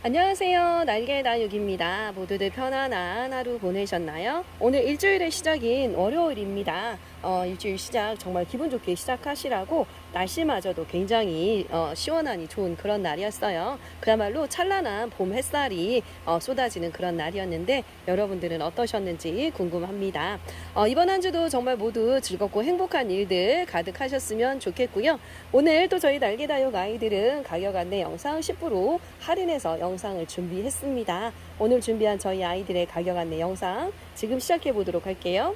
안녕하세요. 날개 다육입니다. 모두들 편안한 하루 보내셨나요? 오늘 일주일의 시작인 월요일입니다. 어, 일주일 시작 정말 기분 좋게 시작하시라고 날씨마저도 굉장히 어, 시원하니 좋은 그런 날이었어요. 그야말로 찬란한 봄 햇살이 어, 쏟아지는 그런 날이었는데 여러분들은 어떠셨는지 궁금합니다. 어, 이번 한 주도 정말 모두 즐겁고 행복한 일들 가득하셨으면 좋겠고요. 오늘 또 저희 날개다육 아이들은 가격 안내 영상 10% 할인해서 영상을 준비했습니다. 오늘 준비한 저희 아이들의 가격 안내 영상 지금 시작해 보도록 할게요.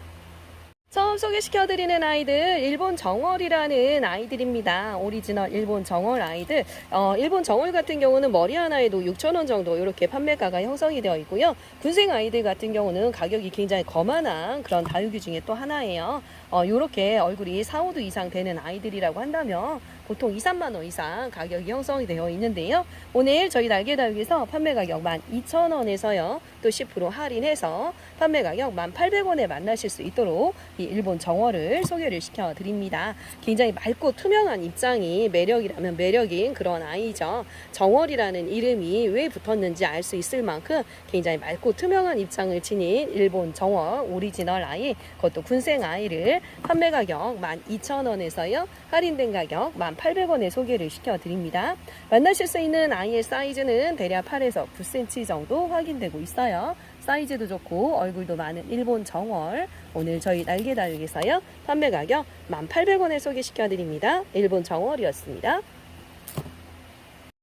처음 소개시켜드리는 아이들 일본 정월이라는 아이들입니다. 오리지널 일본 정월 아이들. 어, 일본 정월 같은 경우는 머리 하나에도 6,000원 정도 이렇게 판매가가 형성이 되어 있고요. 군생 아이들 같은 경우는 가격이 굉장히 거만한 그런 다육이 중에 또 하나예요. 어, 이렇게 얼굴이 4, 5도 이상 되는 아이들이라고 한다면 보통 2, 3만 원 이상 가격이 형성이 되어 있는데요. 오늘 저희 날개다육에서 판매 가격 12,000원에서요. 또 10% 할인해서 판매 가격 1,800원에 만나실 수 있도록 이 일본 정월을 소개를 시켜 드립니다. 굉장히 맑고 투명한 입장이 매력이라면 매력인 그런 아이죠. 정월이라는 이름이 왜 붙었는지 알 수 있을 만큼 굉장히 맑고 투명한 입장을 지닌 일본 정월 오리지널 아이 그것도 군생 아이를 판매 가격 12,000원에서요. 할인된 가격 1,800원에 소개를 시켜 드립니다. 만나실 수 있는 아이의 사이즈는 대략 8에서 9cm 정도 확인되고 있어요. 사이즈도 좋고 얼굴도 많은 일본 정월 오늘 저희 날개 다육에서요 판매 가격 1,800원에 소개시켜 드립니다. 일본 정월이었습니다.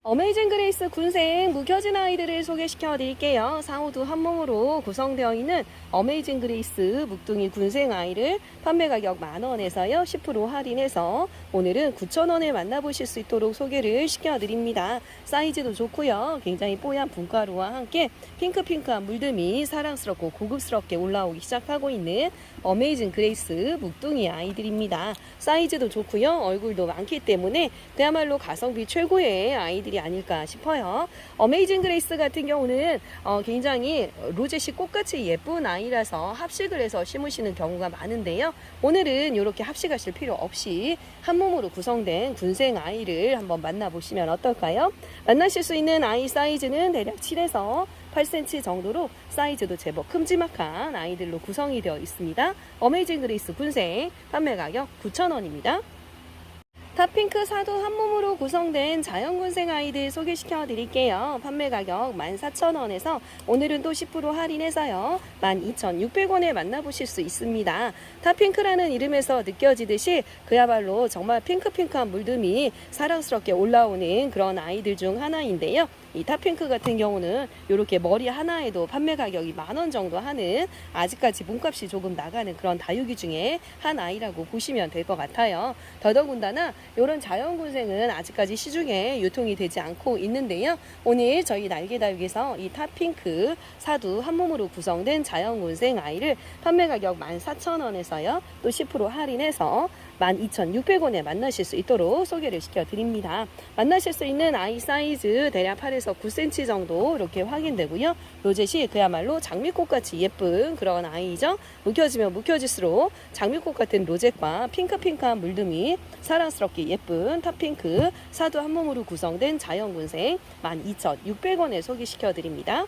어메이징 그레이스 군생 무겨진 아이들을 소개시켜 드릴게요. 상호도 한 몸으로 구성되어 있는 어메이징 그레이스 묵둥이 군생 아이를 판매 가격 만원에서요 10% 할인해서 오늘은 9,000원에 만나보실 수 있도록 소개를 시켜 드립니다. 사이즈도 좋고요. 굉장히 뽀얀 분가루와 함께 핑크핑크한 물듬이 사랑스럽고 고급스럽게 올라오기 시작하고 있는 어메이징 그레이스 묵둥이 아이들입니다. 사이즈도 좋고요. 얼굴도 많기 때문에 그야말로 가성비 최고의 아이들이 아닐까 싶어요. 어메이징 그레이스 같은 경우는 어, 굉장히 로제시 꽃같이 예쁜 아이라서 합식을 해서 심으시는 경우가 많은데요. 오늘은 이렇게 합식하실 필요 없이 한 몸으로 구성된 군생 아이를 한번 만나보시면 어떨까요? 만나실 수 있는 아이 사이즈는 대략 7에서 8cm 정도로 사이즈도 제법 큼지막한 아이들로 구성이 되어 있습니다. 어메이징 그레이스 군생 판매 가격 9,000원입니다. 탑핑크 사도 한 몸으로 구성된 자연군생 아이들 소개시켜 드릴게요. 판매 가격 14,000원에서 오늘은 또 10% 할인해서요. 12,600원에 만나보실 수 있습니다. 탑핑크라는 이름에서 느껴지듯이 그야말로 정말 핑크핑크한 물듬이 사랑스럽게 올라오는 그런 아이들 중 하나인데요. 이 탑핑크 같은 경우는 이렇게 머리 하나에도 판매 가격이 만 원 정도 하는 아직까지 몸값이 조금 나가는 그런 다육이 중에 한 아이라고 보시면 될 것 같아요. 더더군다나 이런 자연군생은 아직까지 시중에 유통이 되지 않고 있는데요. 오늘 저희 날개다육에서 이 탑핑크 사두 한 몸으로 구성된 자연군생 아이를 판매 가격 14,000원에서요. 또10% 할인해서 12,600원에 만나실 수 있도록 소개를 시켜드립니다. 만나실 수 있는 아이 사이즈 대략 8에서 9cm 정도 이렇게 확인되고요. 로젯이 그야말로 장미꽃같이 예쁜 그런 아이죠. 묵혀지면 묵혀질수록 장미꽃 같은 로젯과 핑크핑크한 물듬이 사랑스럽게 예쁜 탑핑크 사두 한 몸으로 구성된 자연군생 12,600원에 소개시켜드립니다.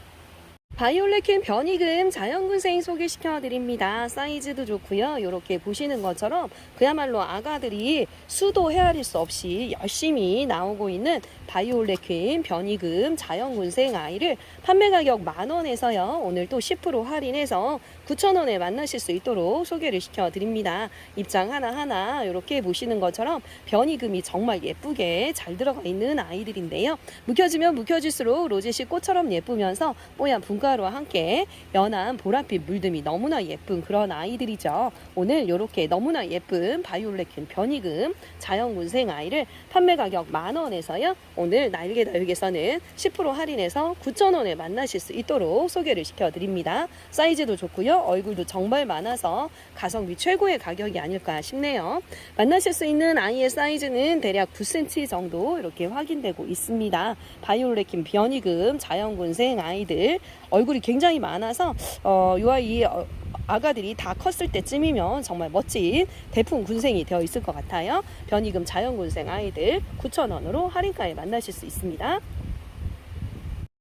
바이올레킨 변이금 자연군생 소개시켜드립니다. 사이즈도 좋고요. 이렇게 보시는 것처럼 그야말로 아가들이 수도 헤아릴 수 없이 열심히 나오고 있는 바이올레킨 변이금 자연군생 아이를 판매 가격 만원에서요. 오늘 또 10% 할인해서 9,000원에 만나실 수 있도록 소개를 시켜드립니다. 입장 하나하나 이렇게 보시는 것처럼 변이금이 정말 예쁘게 잘 들어가 있는 아이들인데요. 묵혀지면 묵혀질수록 로제시 꽃처럼 예쁘면서 뽀얀 분가 루와 함께 연한 보랏빛 물듬이 너무나 예쁜 그런 아이들이죠. 오늘 이렇게 너무나 예쁜 바이올레킨 변이금 자연군생 아이를 판매 가격 만원에서요. 오늘 날개 다육에서는 10% 할인해서 9,000원에 만나실 수 있도록 소개를 시켜드립니다. 사이즈도 좋고요. 얼굴도 정말 많아서 가성비 최고의 가격이 아닐까 싶네요. 만나실 수 있는 아이의 사이즈는 대략 9cm 정도 이렇게 확인되고 있습니다. 바이올레킨 변이금 자연군생 아이들 이 굉장히 많아서 어, 이 아이 어, 아가들이 다 컸을 때쯤이면 정말 멋진 대풍 군생이 되어 있을 것 같아요. 변이금 자연군생 아이들 9,000원으로 할인가에 만나실 수 있습니다.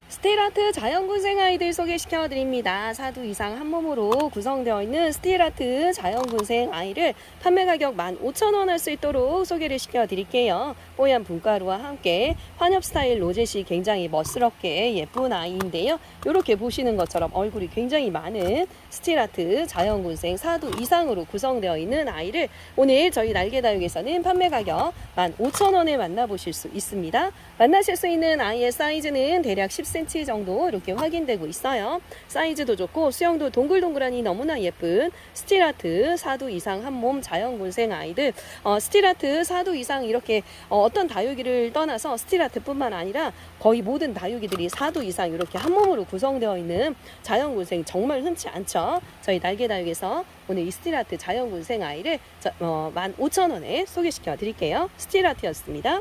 스틸아트 자연군생 아이들 소개시켜 드립니다. 사두 이상 한 몸으로 구성되어 있는 스틸아트 자연군생 아이를 판매 가격 15,000원 할 수 있도록 소개를 시켜 드릴게요. 뽀얀 분가루와 함께 환엽 스타일 로젯이 굉장히 멋스럽게 예쁜 아이인데요. 이렇게 보시는 것처럼 얼굴이 굉장히 많은 스틸아트 자연군생 사두 이상으로 구성되어 있는 아이를 오늘 저희 날개다육에서는 판매 가격 15,000원에 만나보실 수 있습니다. 만나실 수 있는 아이의 사이즈는 대략 10cm 정도 이렇게 확인되고 있어요. 사이즈도 좋고 수영도 동글동글하니 너무나 예쁜 스틸아트 4두 이상 한 몸 자연군생 아이들 어, 스틸아트 4두 이상 이렇게 어, 떤 다육이를 떠나서 스틸아트뿐만 아니라 거의 모든 다육이들이 4두 이상 이렇게 한 몸으로 구성되어 있는 자연군생 정말 흔치 않죠. 저희 날개다육에서 오늘 이 스틸아트 자연군생 아이를 저, 어, 15,000원에 소개시켜 드릴게요. 스틸아트였습니다.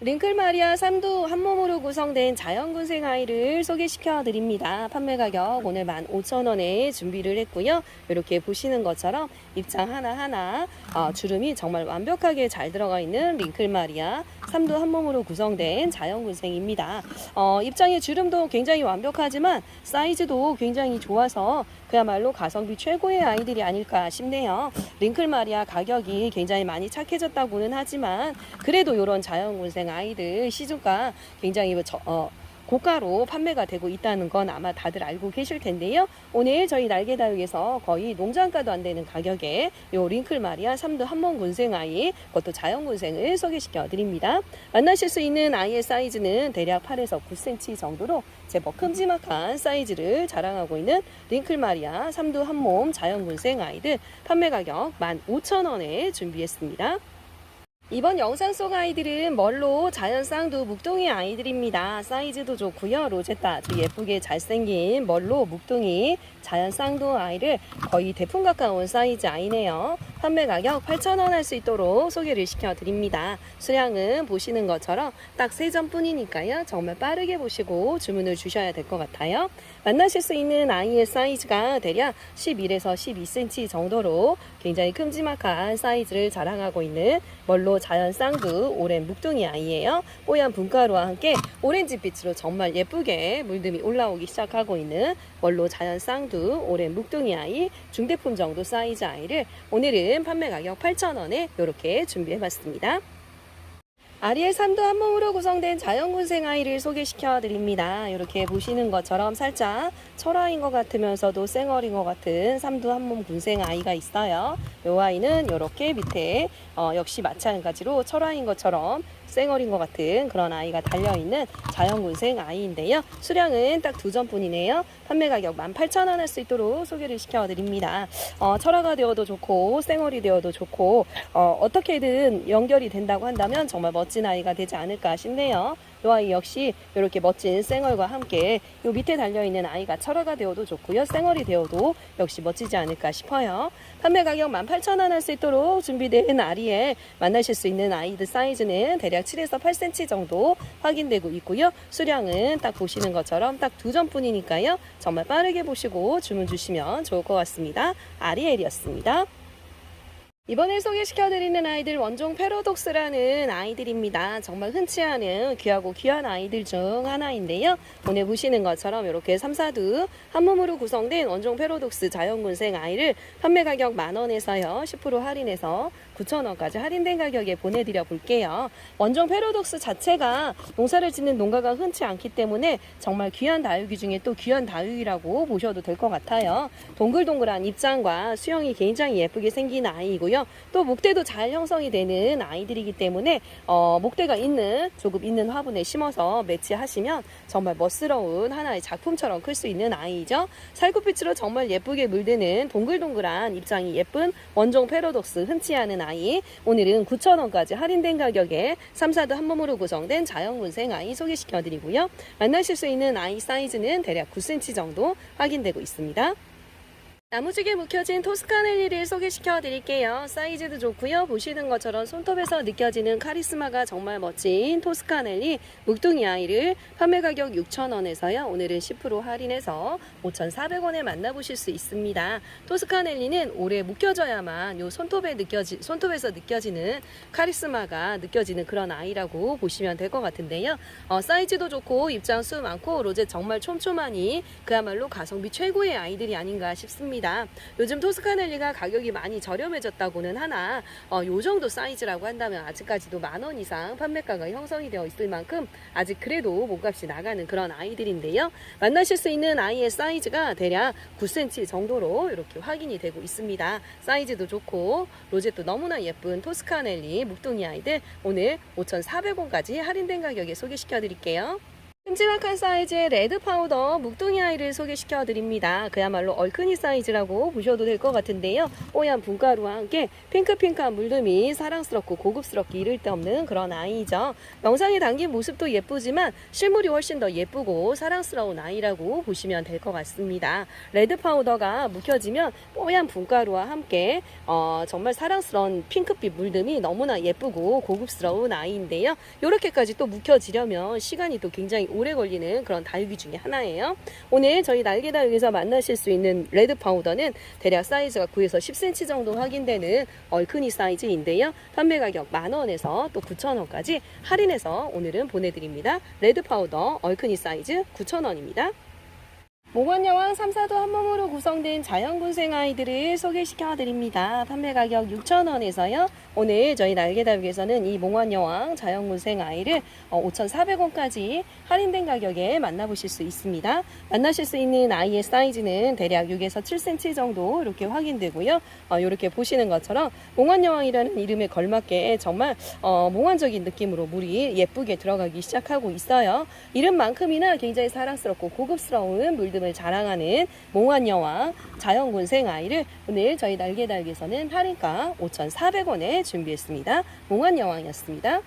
링클 마리아 3두 한 몸으로 구성된 자연군생 아이를 소개시켜 드립니다. 판매 가격 오늘 15,000원에 준비를 했고요. 이렇게 보시는 것처럼 입장 하나하나 어, 주름이 정말 완벽하게 잘 들어가 있는 링클 마리아 3두 한 몸으로 구성된 자연군생입니다. 어, 입장의 주름도 굉장히 완벽하지만 사이즈도 굉장히 좋아서 그야말로 가성비 최고의 아이들이 아닐까 싶네요. 링클 마리아 가격이 굉장히 많이 착해졌다고는 하지만 그래도 이런 자연군생 아이들 시중가 굉장히 저, 어, 고가로 판매가 되고 있다는 건 아마 다들 알고 계실 텐데요. 오늘 저희 날개다육에서 거의 농장가도 안 되는 가격에 요 링클 마리아 3두 한몸 군생 아이 그것도 자연 군생을 소개시켜 드립니다. 만나실 수 있는 아이의 사이즈는 대략 8에서 9cm 정도로 제법 큼지막한 사이즈를 자랑하고 있는 링클 마리아 3두 한몸 자연 군생 아이들 판매 가격 15,000원에 준비했습니다. 이번 영상 속 아이들은 멀로 자연 쌍두 묵둥이 아이들입니다. 사이즈도 좋고요. 로제타 아주 예쁘게 잘생긴 멀로 묵둥이 자연 쌍두 아이를 거의 대풍 가까운 사이즈 아이네요. 판매 가격 8,000원 할 수 있도록 소개를 시켜드립니다. 수량은 보시는 것처럼 딱세 점뿐이니까요. 정말 빠르게 보시고 주문을 주셔야 될 것 같아요. 만나실 수 있는 아이의 사이즈가 대략 11에서 12cm 정도로 굉장히 큼지막한 사이즈를 자랑하고 있는 멀로 자연 쌍두 오랜 묵둥이 아이예요. 뽀얀 분가루와 함께 오렌지빛으로 정말 예쁘게 물듬이 올라오기 시작하고 있는 멀로 자연 쌍두 오랜 묵둥이 아이 중대품 정도 사이즈 아이를 오늘은 판매 가격 8,000원에 이렇게 준비해봤습니다. 아리엘 3도 한 몸으로 구성된 자연군생 아이를 소개시켜 드립니다. 이렇게 보시는 것처럼 살짝 철화인 것 같으면서도 쌩얼인 것 같은 3도 한몸 군생 아이가 있어요. 이 아이는 이렇게 밑에 어, 역시 마찬가지로 철화인 것처럼 쌩얼인 것 같은 그런 아이가 달려있는 자연군생 아이인데요. 수량은 딱 두 점뿐이네요. 판매 가격 18,000원 할 수 있도록 소개를 시켜드립니다. 어, 철화가 되어도 좋고 쌩얼이 되어도 좋고 어, 어떻게든 연결이 된다고 한다면 정말 멋진 아이가 되지 않을까 싶네요. 이 아이 역시 이렇게 멋진 쌩얼과 함께 이 밑에 달려있는 아이가 철화가 되어도 좋고요. 쌩얼이 되어도 역시 멋지지 않을까 싶어요. 판매 가격 18,000원 할 수 있도록 준비된 아리에 만나실 수 있는 아이들 사이즈는 대략 7에서 8cm 정도 확인되고 있고요. 수량은 딱 보시는 것처럼 딱 두 점뿐이니까요. 정말 빠르게 보시고 주문 주시면 좋을 것 같습니다. 아리엘이었습니다. 이번에 소개시켜드리는 아이들 원종 패러독스라는 아이들입니다. 정말 흔치 않은 귀하고 귀한 아이들 중 하나인데요. 오늘 보시는 것처럼 이렇게 3, 4두 한 몸으로 구성된 원종 패러독스 자연군생 아이를 판매 가격 만원에서요. 10% 할인해서 9,000원까지 할인된 가격에 보내드려 볼게요. 원종 패러독스 자체가 농사를 짓는 농가가 흔치 않기 때문에 정말 귀한 다육이 중에 또 귀한 다육이라고 보셔도 될 것 같아요. 동글동글한 입장과 수영이 굉장히 예쁘게 생긴 아이이고요. 또 목대도 잘 형성이 되는 아이들이기 때문에 어, 목대가 있는 조금 있는 화분에 심어서 매치하시면 정말 멋스러운 하나의 작품처럼 클 수 있는 아이죠. 살구빛으로 정말 예쁘게 물드는 동글동글한 입장이 예쁜 원종 패러독스 흔치 않은 아이 오늘은 9,000원까지 할인된 가격에 3, 4도 한 몸으로 구성된 자연군생 아이 소개시켜드리고요. 만나실 수 있는 아이 사이즈는 대략 9cm 정도 확인되고 있습니다. 나무지게 묵혀진 토스카넬리를 소개시켜 드릴게요. 사이즈도 좋고요. 보시는 것처럼 손톱에서 느껴지는 카리스마가 정말 멋진 토스카넬리 묵둥이 아이를 판매 가격 6,000원에서요. 오늘은 10% 할인해서 5,400원에 만나보실 수 있습니다. 토스카넬리는 오래 묵혀져야만 요 손톱에 느껴지 손톱에서 느껴지는 카리스마가 느껴지는 그런 아이라고 보시면 될 것 같은데요. 어, 사이즈도 좋고 입장 수 많고 로제 정말 촘촘하니 그야말로 가성비 최고의 아이들이 아닌가 싶습니다. 요즘 토스카넬리가 가격이 많이 저렴해졌다고는 하나 어, 요 정도 사이즈라고 한다면 아직까지도 만 원 이상 판매가가 형성이 되어 있을 만큼 아직 그래도 몸값이 나가는 그런 아이들인데요. 만나실 수 있는 아이의 사이즈가 대략 9cm 정도로 이렇게 확인이 되고 있습니다. 사이즈도 좋고 로제도 너무나 예쁜 토스카넬리 묵둥이 아이들 오늘 5,400원까지 할인된 가격에 소개시켜 드릴게요. 큼지막한 사이즈의 레드 파우더 묵둥이 아이를 소개시켜 드립니다. 그야말로 얼큰이 사이즈라고 보셔도 될 것 같은데요. 뽀얀 분가루와 함께 핑크핑크한 물듬이 사랑스럽고 고급스럽게 이를 데 없는 그런 아이죠. 영상에 담긴 모습도 예쁘지만 실물이 훨씬 더 예쁘고 사랑스러운 아이라고 보시면 될 것 같습니다. 레드 파우더가 묵혀지면 뽀얀 분가루와 함께 어, 정말 사랑스러운 핑크빛 물듬이 너무나 예쁘고 고급스러운 아이인데요. 이렇게까지 또 묵혀지려면 시간이 또 굉장히 오래 걸리는 그런 다육이 중에 하나예요. 오늘 저희 날개 다육에서 만나실 수 있는 레드 파우더는 대략 사이즈가 9에서 10cm 정도 확인되는 얼큰이 사이즈인데요. 판매 가격 만원에서 또 9,000원까지 할인해서 오늘은 보내드립니다. 레드 파우더 얼큰이 사이즈 9,000원입니다. 몽환여왕 3, 4도 한 몸으로 구성된 자연군생 아이들을 소개시켜 드립니다. 판매 가격 6,000원에서요. 오늘 저희 날개다육에서는 이 몽환여왕 자연군생 아이를 5,400원까지 할인된 가격에 만나보실 수 있습니다. 만나실 수 있는 아이의 사이즈는 대략 6에서 7cm 정도 이렇게 확인되고요. 어, 이렇게 보시는 것처럼 몽환여왕이라는 이름에 걸맞게 정말 어, 몽환적인 느낌으로 물이 예쁘게 들어가기 시작하고 있어요. 이름만큼이나 굉장히 사랑스럽고 고급스러운 물 듬을 자랑하는 몽환여왕 자연군생 아이를 오늘 저희 날개달기에서는 할인가 5,400원에 준비했습니다. 몽환여왕이었습니다.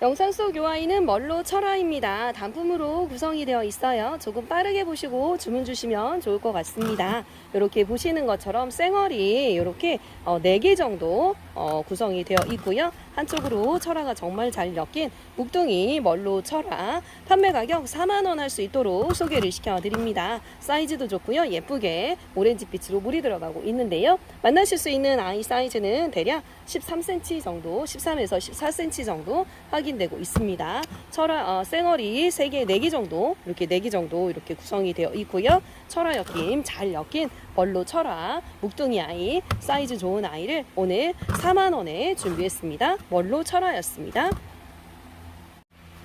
영상 속 요 아이는 멀로 철아입니다. 단품으로 구성이 되어 있어요. 조금 빠르게 보시고 주문 주시면 좋을 것 같습니다. 이렇게 보시는 것처럼 쌩얼이 이렇게 4개 정도 어, 구성이 되어 있고요. 한쪽으로 철화가 정말 잘 엮인 묵둥이 멀로 철화 판매 가격 4만원 할 수 있도록 소개를 시켜드립니다. 사이즈도 좋고요. 예쁘게 오렌지빛으로 물이 들어가고 있는데요. 만나실 수 있는 아이 사이즈는 대략 13cm 정도 13에서 14cm 정도 확인되고 있습니다. 철화 어, 쌩얼이 3개, 4개 정도 이렇게 4개 정도 이렇게 구성이 되어 있고요. 철화 엮임 잘 엮인 벌로 철화 묵둥이 아이 사이즈 좋은 아이를 오늘 4만원에 준비했습니다. 멀로 철화였습니다.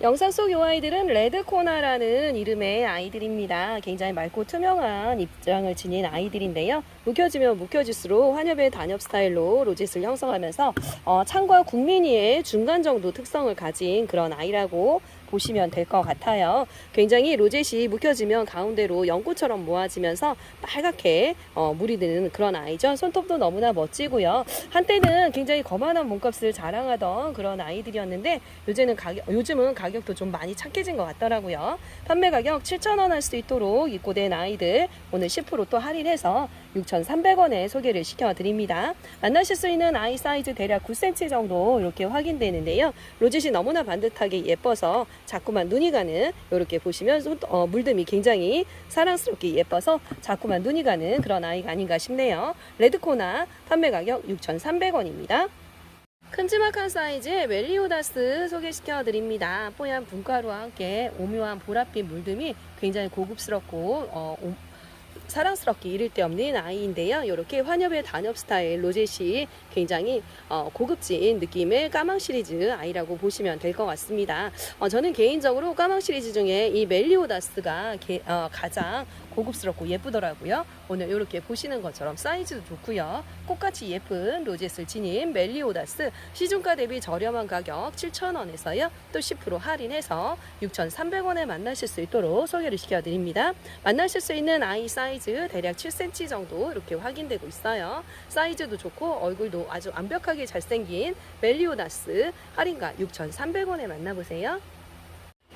영상 속이 아이들은 레드코나라는 이름의 아이들입니다. 굉장히 맑고 투명한 입장을 지닌 아이들인데요. 묵혀지면 묵혀질수록 환엽의 단엽 스타일로 로짓을 형성하면서 어, 창과 국민이의 중간 정도 특성을 가진 그런 아이라고 보시면 될 것 같아요. 굉장히 로젯이 묵혀지면 가운데로 연꽃처럼 모아지면서 빨갛게 어, 물이 드는 그런 아이죠. 손톱도 너무나 멋지고요. 한때는 굉장히 거만한 몸값을 자랑하던 그런 아이들이었는데 요즘은 가격, 요즘은 가격도 좀 많이 착해진 것 같더라고요. 판매 가격 7,000원 할 수 있도록 입고된 아이들 오늘 10%또 할인해서 6,300원에 소개를 시켜드립니다. 만나실 수 있는 아이 사이즈 대략 9cm 정도 이렇게 확인되는데요. 로짓이 너무나 반듯하게 예뻐서 자꾸만 눈이 가는 이렇게 보시면 손- 어, 물듬이 굉장히 사랑스럽게 예뻐서 자꾸만 눈이 가는 그런 아이가 아닌가 싶네요. 레드코나 판매 가격 6,300원입니다. 큼지막한 사이즈의 멜리오다스 소개시켜 드립니다. 뽀얀 분가루와 함께 오묘한 보랏빛 물듬이 굉장히 고급스럽고 어, 오- 사랑스럽게 이를 데 없는 아이인데요. 이렇게 환엽의 단엽 스타일 로젯이 굉장히 어, 고급진 느낌의 까망 시리즈 아이라고 보시면 될 것 같습니다. 어, 저는 개인적으로 까망 시리즈 중에 이 멜리오다스가 게- 어, 가장 고급스럽고 예쁘더라고요. 오늘 이렇게 보시는 것처럼 사이즈도 좋고요. 꽃같이 예쁜 로젯을 지닌 멜리오다스 시중가 대비 저렴한 가격 7,000원에서요. 또 10% 할인해서 6,300원에 만나실 수 있도록 소개를 시켜드립니다. 만나실 수 있는 아이 사이즈 대략 7cm 정도 이렇게 확인되고 있어요. 사이즈도 좋고 얼굴도 아주 완벽하게 잘생긴 멜리오다스 할인가 6,300원에 만나보세요.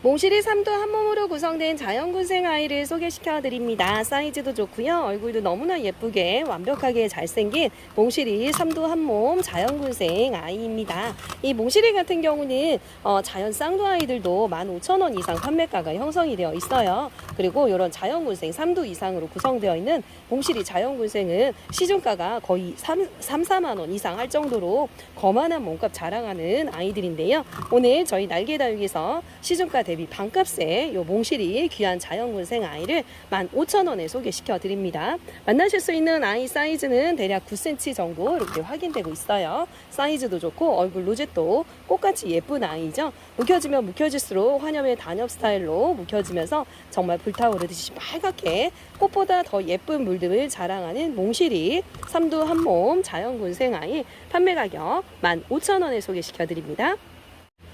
몽실이 삼도 한 몸으로 구성된 자연군생 아이를 소개시켜 드립니다. 사이즈도 좋고요. 얼굴도 너무나 예쁘게 완벽하게 잘생긴 몽실이 삼도 한 몸 자연군생 아이입니다. 이 몽실이 같은 경우는 어, 자연 쌍도 아이들도 15,000원 이상 판매가가 형성이 되어 있어요. 그리고 이런 자연군생 3도 이상으로 구성되어 있는 몽실이 자연군생은 시중가가 거의 3, 3 4만 원 이상 할 정도로 거만한 몸값 자랑하는 아이들인데요. 오늘 저희 날개 다육에서 시중가 대비 반값에 요 몽실이 귀한 자연군생 아이를 15,000원에 소개시켜 드립니다. 만나실 수 있는 아이 사이즈는 대략 9cm 정도 이렇게 확인되고 있어요. 사이즈도 좋고 얼굴 로zet도 꽃같이 예쁜 아이죠. 묵혀지면 묵혀질수록 환엽의 단엽 스타일로 묵혀지면서 정말 불타오르듯이 빨갛게 꽃보다 더 예쁜 물들을 자랑하는 몽실이 삼두 한몸 자연군생 아이 판매 가격 15,000원에 소개시켜 드립니다.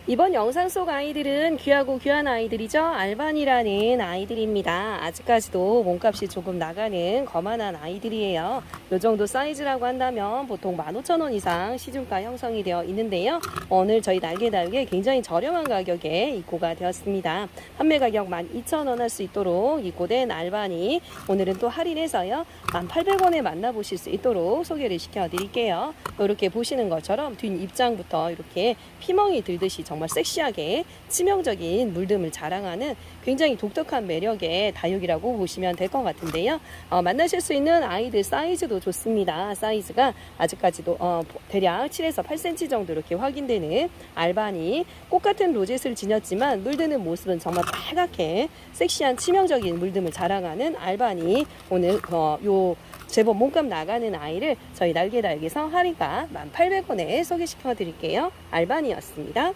이번 영상 속 아이들은 귀하고 귀한 아이들이죠. 알반이라는 아이들입니다. 아직까지도 몸값이 조금 나가는 거만한 아이들이에요. 이 정도 사이즈라고 한다면 보통 15,000원 이상 시중가 형성이 되어 있는데요. 오늘 저희 날개다육에 굉장히 저렴한 가격에 입고가 되었습니다. 판매 가격 12,000원 할 수 있도록 입고된 알반이 오늘은 또 할인해서요. 1,800원에 만나보실 수 있도록 소개를 시켜드릴게요. 이렇게 보시는 것처럼 뒷 입장부터 이렇게 피멍이 들듯이 정말 섹시하게 치명적인 물듦을 자랑하는 굉장히 독특한 매력의 다육이라고 보시면 될 것 같은데요. 어, 만나실 수 있는 아이들 사이즈도 좋습니다. 사이즈가 아직까지도 어, 대략 7에서 8cm 정도 이렇게 확인되는 알바니 꽃 같은 로zet을 지녔지만 물드는 모습은 정말 빨갛게 섹시한 치명적인 물듦을 자랑하는 알바니 오늘 어, 요 제법 몸값 나가는 아이를 저희 날개다육에서 할인가 1,800원에 소개시켜 드릴게요. 알바니였습니다.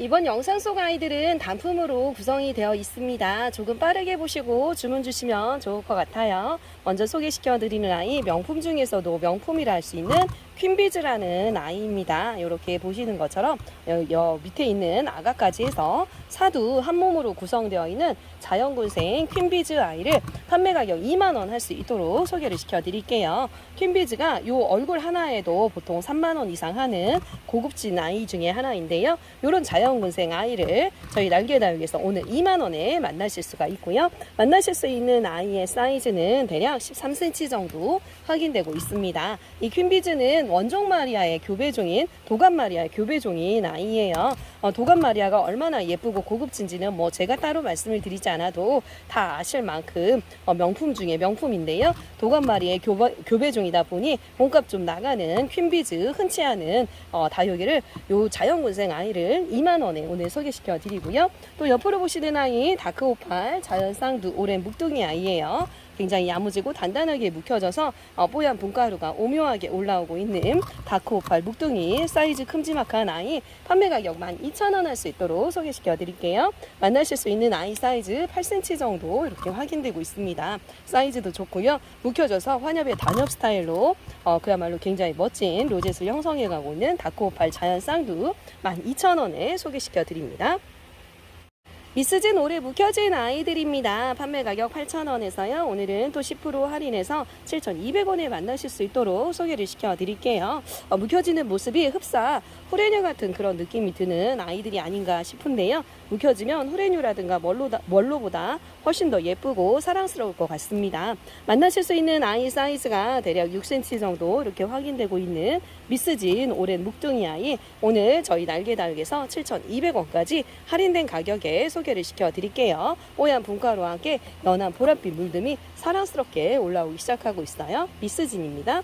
이번 영상 속 아이들은 단품으로 구성이 되어 있습니다. 조금 빠르게 보시고 주문 주시면 좋을 것 같아요. 먼저 소개시켜 드리는 아이 명품 중에서도 명품이라 할 수 있는 퀸비즈라는 아이입니다. 이렇게 보시는 것처럼 여, 여 밑에 있는 아가까지 해서 사두 한 몸으로 구성되어 있는 자연군생 퀸비즈 아이를 판매 가격 2만 원 할 수 있도록 소개를 시켜 드릴게요. 퀸비즈가 요 얼굴 하나에도 보통 3만 원 이상 하는 고급진 아이 중에 하나인데요. 이런 자연군생 아이를 저희 날개다육에서 오늘 2만 원에 만나실 수가 있고요. 만나실 수 있는 아이의 사이즈는 대략 13cm 정도 확인되고 있습니다. 이 퀸비즈는 원종 마리아의 교배종인 도감 마리아의 교배종인 아이예요. 어, 도감 마리아가 얼마나 예쁘고 고급진지는 뭐 제가 따로 말씀을 드리지 않아도 다 아실 만큼 어, 명품 중에 명품인데요. 도감 마리아의 교배, 교배종이다 보니 몸값 좀 나가는 퀸비즈 흔치 않은 어, 다육이를 요 자연군생 아이를 2만 원에 오늘 소개시켜 드리고요. 또 옆으로 보시는 아이 다크오팔 자연쌍두 오랜 묵둥이 아이예요. 굉장히 야무지고 단단하게 묵혀져서 어, 뽀얀 분가루가 오묘하게 올라오고 있는 다크오팔 묵둥이 사이즈 큼지막한 아이 판매 가격 12,000원 할 수 있도록 소개시켜 드릴게요. 만나실 수 있는 아이 사이즈 8cm 정도 이렇게 확인되고 있습니다. 사이즈도 좋고요. 묵혀져서 환엽의 단엽 스타일로 어, 그야말로 굉장히 멋진 로zet을 형성해 가고 있는 다크오팔 자연 쌍두 12,000원에 소개시켜 드립니다. 미스진 올해 묵혀진 아이들입니다. 판매 가격 8,000원에서요. 오늘은 또 10% 할인해서 7,200원에 만나실 수 있도록 소개를 시켜 드릴게요. 어, 묵혀지는 모습이 흡사 후레뉴 같은 그런 느낌이 드는 아이들이 아닌가 싶은데요. 묵혀지면 후레뉴라든가 멀로다, 멀로보다 훨씬 더 예쁘고 사랑스러울 것 같습니다. 만나실 수 있는 아이 사이즈가 대략 6cm 정도 이렇게 확인되고 있는 미스진 오랜 묵둥이 아이 오늘 저희 날개다육에서 7,200원까지 할인된 가격에 소개를 시켜 드릴게요. 뽀얀 분가루와 함께 연한 보랏빛 물듬이 사랑스럽게 올라오기 시작하고 있어요. 미스진입니다.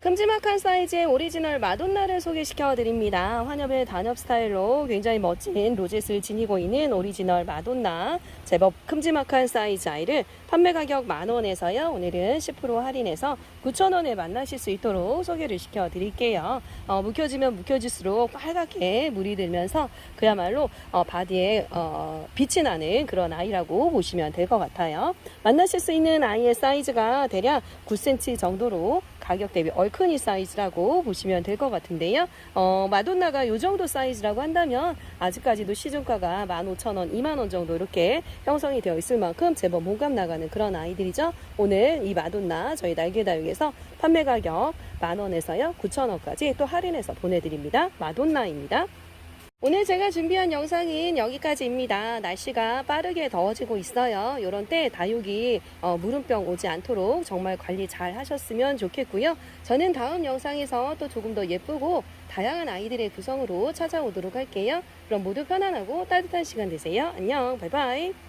큼지막한 사이즈의 오리지널 마돈나를 소개시켜 드립니다. 환엽의 단엽 스타일로 굉장히 멋진 로zet을 지니고 있는 오리지널 마돈나 제법 큼지막한 사이즈 아이를 판매 가격 만원에서요. 오늘은 10% 할인해서 9,000원에 만나실 수 있도록 소개를 시켜 드릴게요. 어, 묵혀지면 묵혀질수록 빨갛게 물이 들면서 그야말로 어, 바디에 어, 빛이 나는 그런 아이라고 보시면 될 것 같아요. 만나실 수 있는 아이의 사이즈가 대략 9cm 정도로 가격 대비 얼큰이 사이즈라고 보시면 될 것 같은데요. 어, 마돈나가 이 정도 사이즈라고 한다면 아직까지도 시중가가 15,000원, 2만원 정도 이렇게 형성이 되어 있을 만큼 제법 몸값 나가는 그런 아이들이죠. 오늘 이 마돈나 저희 날개다육 에서 판매 가격 만원에서요 9,000원까지 또 할인해서 보내드립니다. 마돈나입니다. 오늘 제가 준비한 영상은 여기까지입니다. 날씨가 빠르게 더워지고 있어요. 이런 때 다육이 어, 물음병 오지 않도록 정말 관리 잘 하셨으면 좋겠고요. 저는 다음 영상에서 또 조금 더 예쁘고 다양한 아이들의 구성으로 찾아오도록 할게요. 그럼 모두 편안하고 따뜻한 시간 되세요. 안녕, 바이바이.